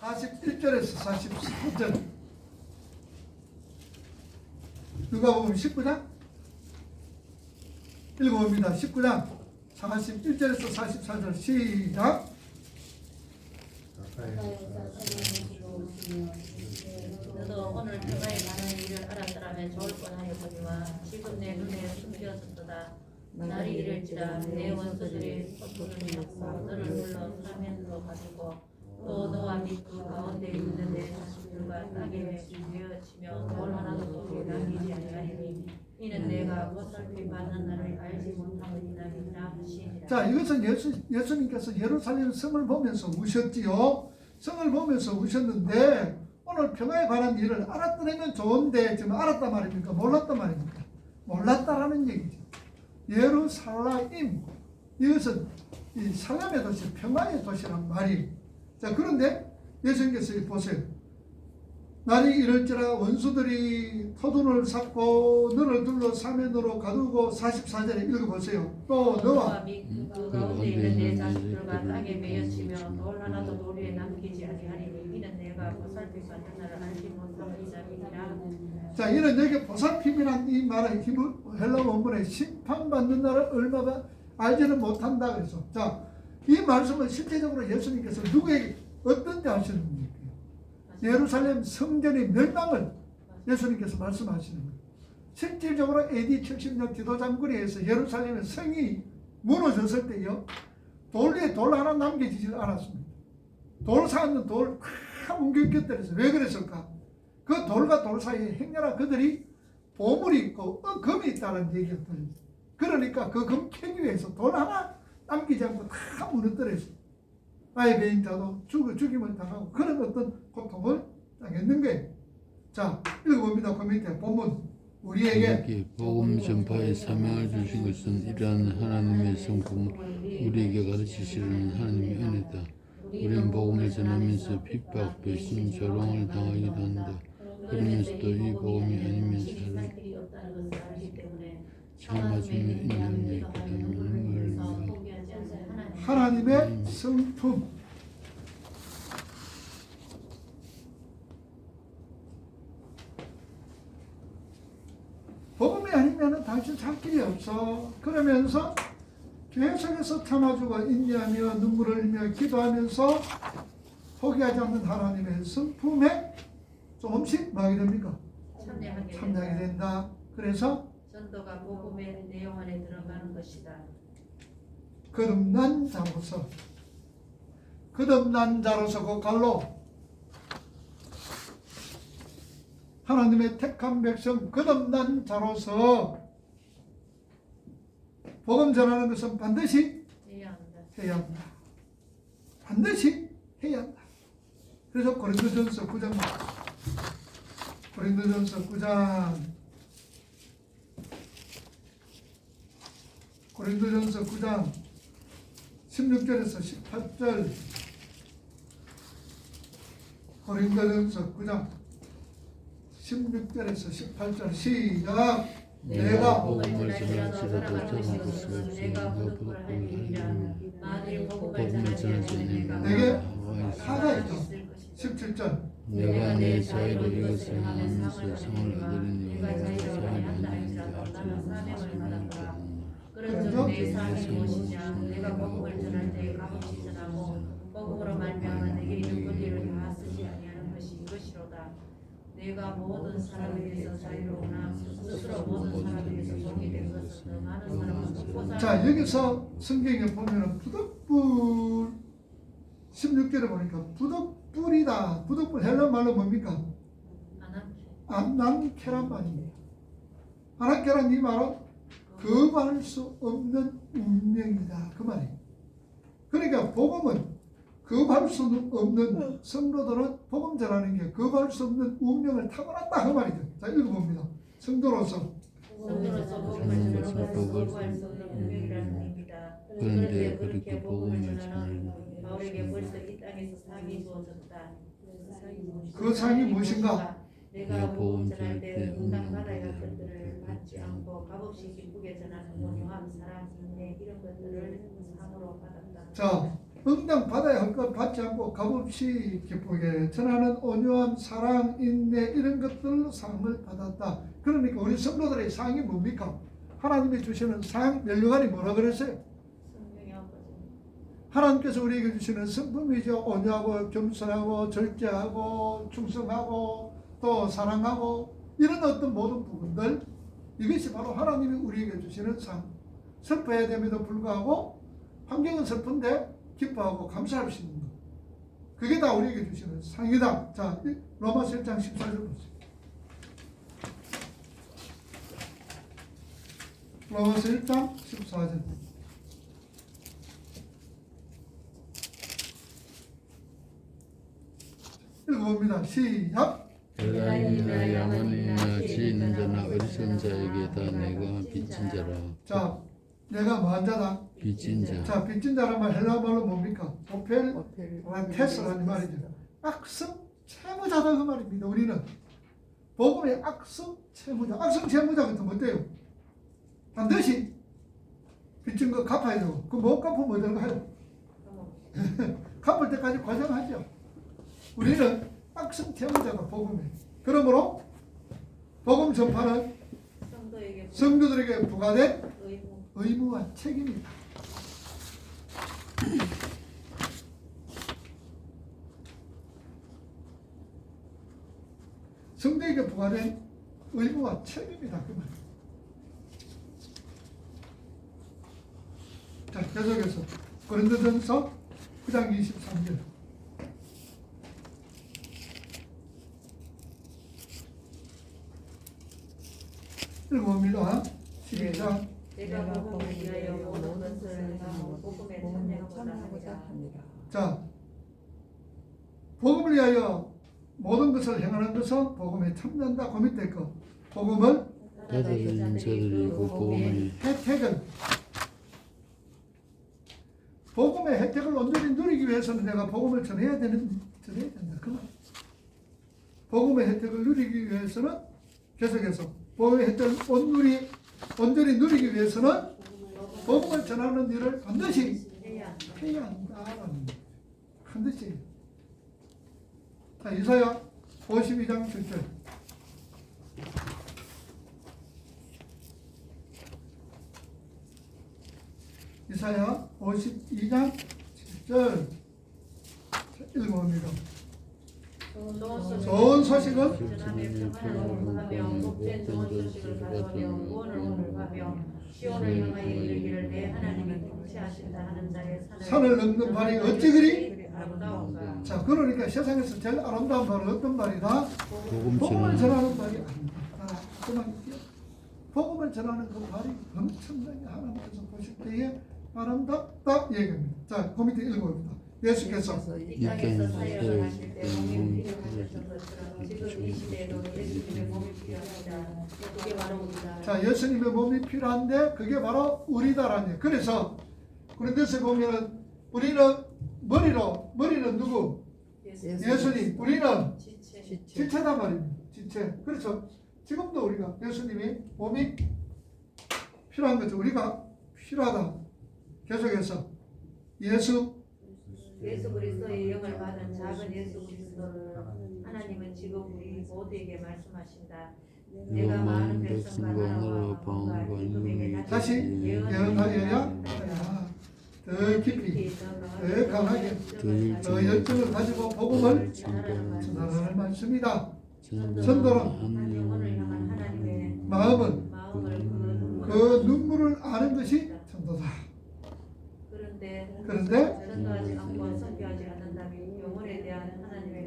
41절에서 44절. 누가 보면 19장? 읽어봅니다. 19장. 41절에서 44절. 시작. 너도 오늘 평화에 관한 일을 알았더라면 좋을 뻔하였거니와 지금 내 눈에 숨겨졌도다. 날이 이를지라 내 원수들이 서투를 잡고 너를 불러 사면으로 가지고 또 너와 땅에 메어치며 돌 하나도 또에 남기지 아니하리니 이는 내가 보살핌 받는 날을 알지 못함이니라 하시니라. 자 이것은 예수, 예수님께서 예루살렘 성을 보면서 우셨지요. 성을 보면서 우셨는데 오늘 평화에 관한 일을 알았더라면 좋은데 지금 알았단 말입니까? 몰랐단 말입니까? 몰랐다라는 얘기죠. 예루살렘 이것은 이 살람의 도시 평화의 도시란 말이에요. 자 그런데 예수님께서 이 보세요 날이 이럴지라 원수들이 토둔을 쌓고 너를 둘러 사면으로 가두고 44절에 읽어보세요. 또 너와 너와 및그 가운데 있는 내 자식들과 땅에 메어치며 돌 하나도 도리에 남기지 아니하리니 이는 내가 보살피 받는 날을 알지 못함이니라. 자, 이는 여기 보살핌이란 이 말은 히브 헬라 원문에 심판받는 날을 얼마나 알지는 못한다 그래서. 자, 이 말씀을 실제적으로 예수님께서 누구에게 어떤 데 하시는 겁니까? 예루살렘 성전의 멸망을 예수님께서 말씀하시는 거예요. 실질적으로 AD 70년 디도 장군에서 예루살렘의 성이 무너졌을 때요. 돌 위에 돌 하나 남겨지지 않았습니다. 돌 쌓는 돌다 옮겨겼더래서 왜 그랬을까? 그 돌과 돌 사이에 행여나 그들이 보물이 있고 어, 금이 있다는 얘기였거든요. 그러니까 그 금캔 위에서 돌 하나 남기지 않고 다 무너뜨렸어요. 아예 배인자도 죽, 죽임을 당하고 그런 어떤 당했는 거예요. 자, 읽어봅니다. 그 밑에 본문. 우리에게 복음 전파의 사명을 주신 것은 이러한 하나님의 성품 우리에게 가르치시는 하나님의 은혜다. 우리는 복음을 전하면서 핍박, 배신, 조롱을 당하기도 한다. 그러면서도 이 복음이 아니면 살을 참아주며 기다리는 말이다. 하나님의 성품. 복음이 아니면 당신 살 길이 없어. 그러면서 계속해서 참아주고 인내하며 눈물을 흘리며 기도하면서 포기하지 않는 하나님의 성품에 조금씩 뭐하게 됩니까? 참여하게 참여하게 된다. 된다. 그래서 전도가 복음의 내용 안에 들어가는 것이다. 거듭난 자로서 거듭난 자로서 그 갈로 하나님의 택한 백성 거듭난 자로서 복음 전하는 것은 반드시 해야 한다. 해야 한다. 반드시 해야 한다. 그래서 고린도전서 9장 고린도전서 9장 고린도전서 9장 16절에서 18절 고린도전서 9장 16절에서 18절 시작 내가 복음을 전할지라도 전할 수 없으니 내가 할 일이라. 만일 복음을 복음을 전하지 내게 하나 있다. 있을 것이다. 17절 내가 내 자유로 이것을 하면서 성을 얻으리니 내가 하는지 할지라도 알지. 그래서 그런즉 내 삶이 무엇이냐 내가 복음을 전할 때 값없이 전하고 복음으로 말미암아 내게 있는 권리를 다 쓰지 아니하는 것이 이것이로다 내가 모든 사람에게서 자유로우나 스스로 모든 사람에게서 종이 된 것은 더 많은 사람은 보살 자 여기서 성경에 보면은 부득불 16절에 보니까 부득불이다. 부득불 헬라 말로 뭡니까? 안남케란 말입니다 안남케란 이 말은 거부할 수 없는 운명이다. 그 말이에요. 그러니까 복음은 거부할 수 없는 성도들은 복음 전하는 게 거부할 수 없는 운명을 타고났다 그 말이죠. 자 읽어봅니다. 성도로서. 성도로서 복음을 전하는 것은 거부할 수 없는 운명이라는 의미다. 그런데 그렇게 복음을 전하는 바울에게 벌써 이 땅에서 상이 주어졌다. 그 상이 무엇인가? 내가 복음 전할 때 응당 받아야 할 것들을 받지 않고 값없이 기쁘게 전하는 온유함, 사랑, 인내 이런 것들을 상으로 받았다. 자 응당 받아야 할 것 받지 않고 값없이 기쁘게 전하는 온유함, 사랑, 인내 이런 것들로 상을 받았다. 그러니까 우리 성도들의 상이 뭡니까? 하나님이 주시는 상 멸류관이 뭐라 그랬어요? 하나님께서 우리에게 주시는 성품이죠. 온유하고 겸손하고 절제하고 충성하고 또 사랑하고 이런 어떤 모든 부분들 이것이 바로 하나님이 우리에게 주시는 상. 슬퍼해야 됨에도 불구하고 환경은 슬픈데 기뻐하고 감사할 수 있는 것. 그게 다 우리에게 주시는 상이다. 자, 이 로마서 1장 14절 보세요. 로마서 1장 14절. 읽어봅니다. 시작. 여다이나 야만이나 지 있는 자나 어리석은 자에게 다 내가 빚진 자라 자, 내가 뭐한 자다? 빚진 자 자, 빚진 자란 말 헬라 말로 뭡니까? 오펠 어필 테스라는 말이죠. 악성 채무자다 그 말입니다. 우리는 복음의 악성 채무자, 악성 채무자 같은 어때요? 반드시 빚진 거 갚아야 되고 그못 갚으면 어떨까요? 갚을 때까지 과정하죠. 우리는 악성 채무자가 복음에. 그러므로 복음 전파는 성도에게 성도들에게 부과된 의무 의무와 책임이다. 성도에게 부과된 의무와 책임이다 그 말. 자 계속해서 고린도전서 9장 23절. 읽어봅니다. 시작. 내가 복음을 위하여 모든 것을 행하고 복음에 참여하고자 합니다. 자, 복음을 위하여 모든 것을 행하는 것은 복음에 참여한다. 그 밑에 거. 복음을 받아들인 자들이 그 복음을 혜택을 복음의 혜택을 온전히 누리기 위해서는 내가 복음을 전해야 되는 전해야 된다. 그 말. 복음의 혜택을 누리기 위해서는 계속해서 복음의 혜택을 온누리 온전히 누리기 위해서는 복음을 전하는 일을 반드시 해야 한다. 해야 한다라는 거죠. 반드시. 자, 이사야 52장 7절. 이사야 52장 7절. 읽어봅니다. 좋은 소식은 산을 넘는 발이 어찌 그리? 자, 그러니까 세상에서 제일 아름다운 발은 어떤 발이다? 복음 복음을 전하는 발이 아닙니다. 그 말이죠. 복음을 전하는 그 발이 엄청나게 하나님께서 보실 때에 아름답다 얘기합니다. 자, 그 밑에 읽어봅니다. 예수께서 이 땅에서 사역을 하실 때 몸이 필요하셨던 것처럼 지금 이 시대에도 예수님의 몸이 필요합니다. 그게 바로 우리다. 자, 예수님의 몸이 필요한데 그게 바로 우리다라는. 그래서 그런 데서 보면은 우리는 머리로 머리는 누구? 예수님. 우리는 지체. 지체 지체단 말입니다. 지체. 그렇죠. 지금도 우리가 예수님이 몸이 필요한 거죠. 우리가 필요하다. 계속해서 예수 예수 그리스도의 영을 받은 작은 예수 그리스도를 하나님은 지금 우리 모두에게 말씀하신다. 내가 많은 백성과 나라와 방과 임금에게 다시 예언하여야 더 깊이 더 강하게 더 열정을 가지고 복음을 전하는 말씀이다. 하나님의 마음은 그그 눈물을 아는 것이 전도다. 그런데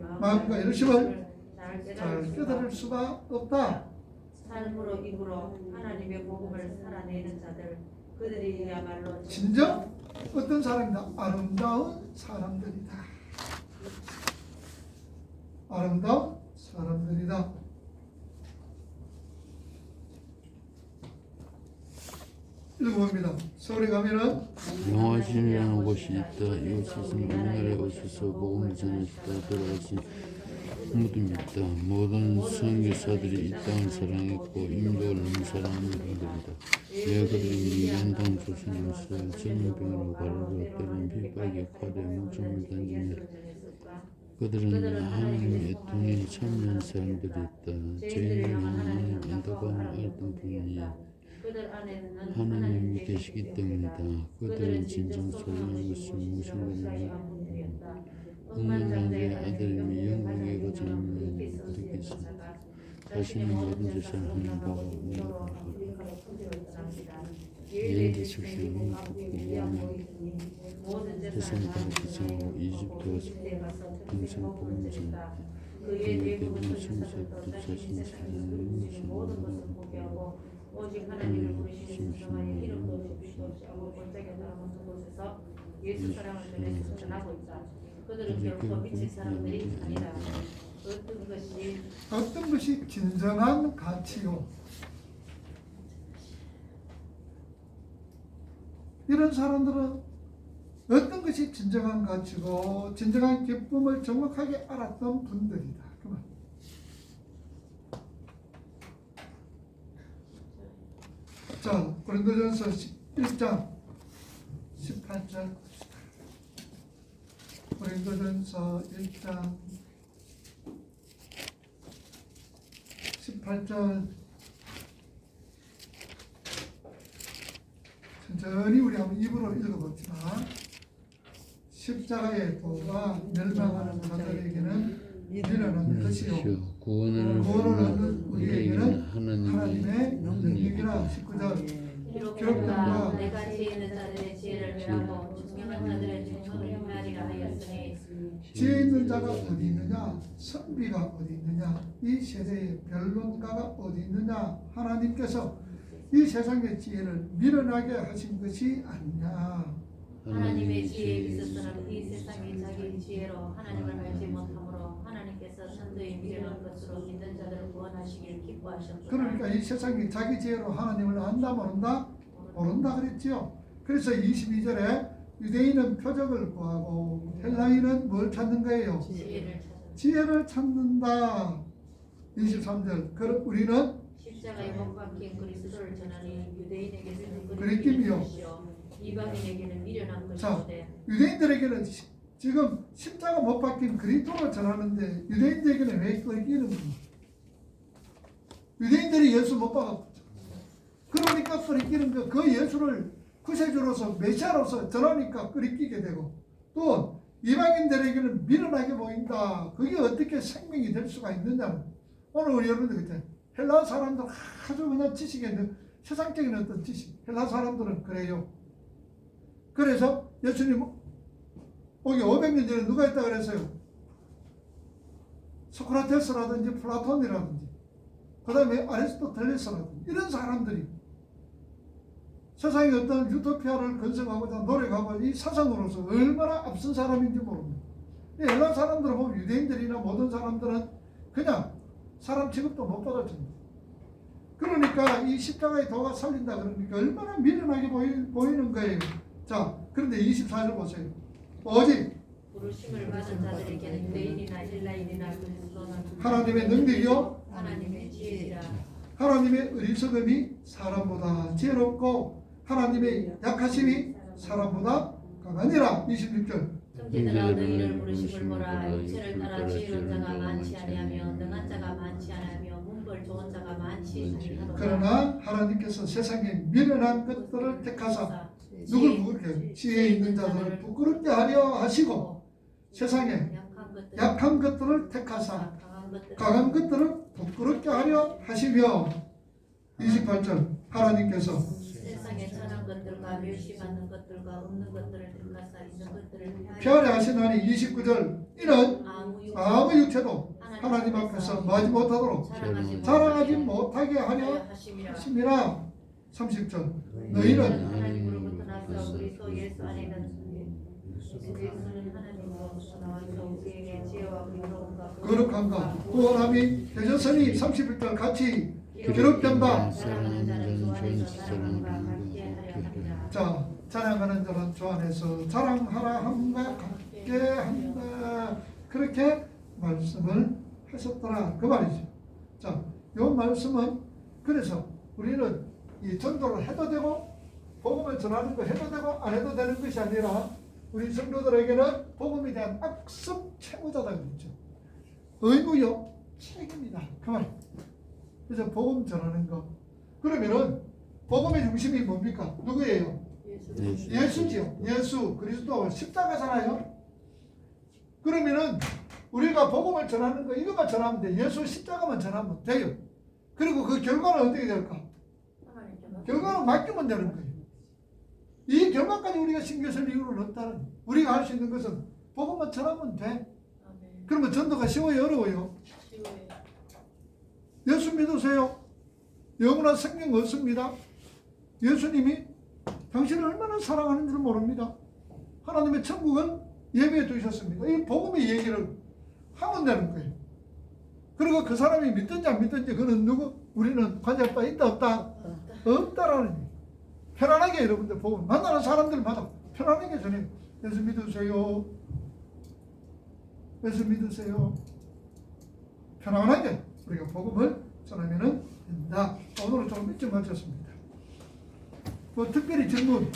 마음 마음과 열심을 잘잘 깨달을 수가 없다. 삶으로 입으로 하나님의 복음을 살아내는 자들 그들이야말로 진정 어떤 사람이다? 아름다운 사람들이다. 아름다운 사람들이다. 읽어봅니다. 서울에 가면은 영화신이라는 곳이 있다. 이곳에서 돌아가신 묻음있다. 모든 선교사들이 이 땅을 사랑했고 인도를 사랑하는 분들이다. 왜 그들이 민간당 조선으로서 전염병으로 가로로 때린 핍박에 칼에 목숨을 던지며 그들은 하나님의 애통에 참여한 사람들이었다. 죄인을 하나님 안타까움을 알던 분이 그들 안에는 하나님이 계시기 때문이다. 그들은 진정 소중한 것을 무엇인가를 억만장자의 아들이 영광의 거점을 일으키사 자신의 모든 재산을 하나님 보고 예인데 출신은 복고 세상 가르치고 이집트 와서 평생 복무자 그의 대부분 자신의 자신의 사랑을 모든 것을 포기하고 오직 하나님을 부르시는 정말 이름도 없이 빛도 없이 하고 골짜기 사람은 곳에서 예수 사랑을 전해서 전하고 있다. 그들은 결코 미친 사람들이 아니다. 어떤 것이 어떤 것이 진정한 가치요? 이런 사람들은 어떤 것이 진정한 가치고 진정한 기쁨을 정확하게 알았던 분들이다. 그만. 자, 고린도전서 1장 18절. 고린도전서 1장 18절. 천천히 우리 한번 입으로 읽어봅시다. 십자가의 도가 멸망하는 자들에게는 미련한 것이요 구원을 구원을 얻는 우리에게는 하나님의 능력이라 19절 기록된다. 내가 지혜 있는 자들의 지혜를 멸하고 총명한 자들의 총명을 행하리라 하였으니 지혜 있는 자가 어디 있느냐? 선비가 어디 있느냐? 이 세대의 변론가가 어디 있느냐? 하나님께서 이 세상의 지혜를 미련하게 하신 것이 아니냐? 하나님의 지혜에 있어서는 이 세상이 자기 지혜로 하나님을 알지 못하므로 하나님께 서 선도의 미련한 것으로 믿는 자들을 구원하시길 기뻐하셨다. 그러니까 이 세상이 자기 지혜로 하나님을 안다 모른다? 모른다 그랬지요. 그래서 22절에 유대인은 표적을 구하고 헬라인은 뭘 찾는 거예요? 지혜를 찾는다. 23절. 그럼 우리는 십자가에 못 박힌 그리스도를 전하니 유대인에게는 그리스도요. 이방인에게는 미련한 자. 것이되 유대인들에게는 시- 지금 십자가 못 박힌 그리스도를 전하는데 유대인들에게는 왜 끌리는 거야? 유대인들이 예수 못 박았죠. 그러니까 끌리는 거. 그 예수를 구세주로서 메시아로서 전하니까 끌리게 되고 또 이방인들에게는 미련하게 보인다. 그게 어떻게 생명이 될 수가 있느냐? 오늘 우리 여러분들 그때 헬라 사람들 아주 그냥 지식에 세상적인 어떤 지식. 헬라 사람들은 그래요. 그래서 예수님 오기 500년 전에 누가 있다 그랬어요? 소크라테스라든지 플라톤이라든지 그 다음에 아리스토텔레스라든지 이런 사람들이 세상에 어떤 유토피아를 건설하고자 노력하고 이 사상으로서 얼마나 앞선 사람인지 모릅니다. 이 헬라 사람들을 보면 유대인들이나 모든 사람들은 그냥 사람 취급도 못 받아줍니다. 그러니까 이 십자가의 도가 살린다 그러니까 얼마나 미련하게 보이, 보이는 거예요. 자, 그런데 24절 보세요. 오직 부르심을 받은 자들에게는 유대인이나 헬라인이나 하나님의 능력이요, 하나님의 지혜라. 하나님의 어리석음이 사람보다 지혜롭고 하나님의 약하심이 사람보다 강하니라. 26절. 형제들아 너희를 부르심을 보라. 육체를 따라 지혜로운 자가 많지 아니하며 능한 자가 많지 아니하며 문벌 좋은 자가 많지 아니하도다. 그러나 하나님께서 세상에 미련한 것들을 택하사 누굴 부끄럽게 지혜 있는 자들을 부끄럽게 하려 하시고 세상에 약한 것들 약한 것들을 택하사. 강한 것들 강한 것들을 부끄럽게 하려 하시며 28절 하나님께서 세상에 천한 것들과 멸시받는 것들과 없는 것들을 택하사 있는 것들을 피하려 하시나니 29절 이는 아무 육- 육체도 하나님 앞에서 뭐하지 못하도록 자랑하지 못하게 하려 하심이라. 하심이라 30절 너희는 그리스도 예수 안에 있는 예수는 하나님으로부터 나와서 우리에게 지혜와 의로움과 거룩함과 구원함이 되셨으니 31절 같이 기록된 바 사랑하는 자는 주 안에서 사랑함과 함께 하려 합니다. 자, 자랑하는 자는 주 안에서 자랑하라 함과 같게 한다. 그렇게 말씀을 하셨더라 그 말이죠. 자, 요 말씀은 그래서 우리는 이 전도를 해도 되고 복음을 전하는 거 해도 되고 안 해도 되는 것이 아니라 우리 성도들에게는 복음에 대한 악습 채무자다 그랬죠. 의무요 책임이다 그 말. 그래서 복음 전하는 거. 그러면은 복음의 중심이 뭡니까? 누구예요? 예수. 예수지요. 예수 그리스도 십자가잖아요. 그러면은 우리가 복음을 전하는 거 이것만 전하면 돼. 예수 십자가만 전하면 돼요. 그리고 그 결과는 어떻게 될까? 결과는 맡기면 되는 거예요. 이 결과까지 우리가 신경 쓸 이유는 없다는 거예요. 우리가 할 수 있는 것은 복음만 전하면 돼. 그러면 전도가 쉬워요, 어려워요? 예수 믿으세요. 영원한 생명 얻습니다. 예수님이 당신을 얼마나 사랑하는 줄 모릅니다. 하나님의 천국은 예배해 두셨습니다. 이 복음의 얘기를 하면 되는 거예요. 그리고 그 사람이 믿든지 안 믿든지 그는 누구? 우리는 관여할 바 있다 없다? 없다라는. 편안하게 여러분들 복음 만나는 사람들마다 편안하게 전해요. 예수 믿으세요. 예수 믿으세요. 편안하게 우리가 복음을 전하면 된다. 오늘은 좀 일찍 마쳤습니다. 뭐 특별히 질문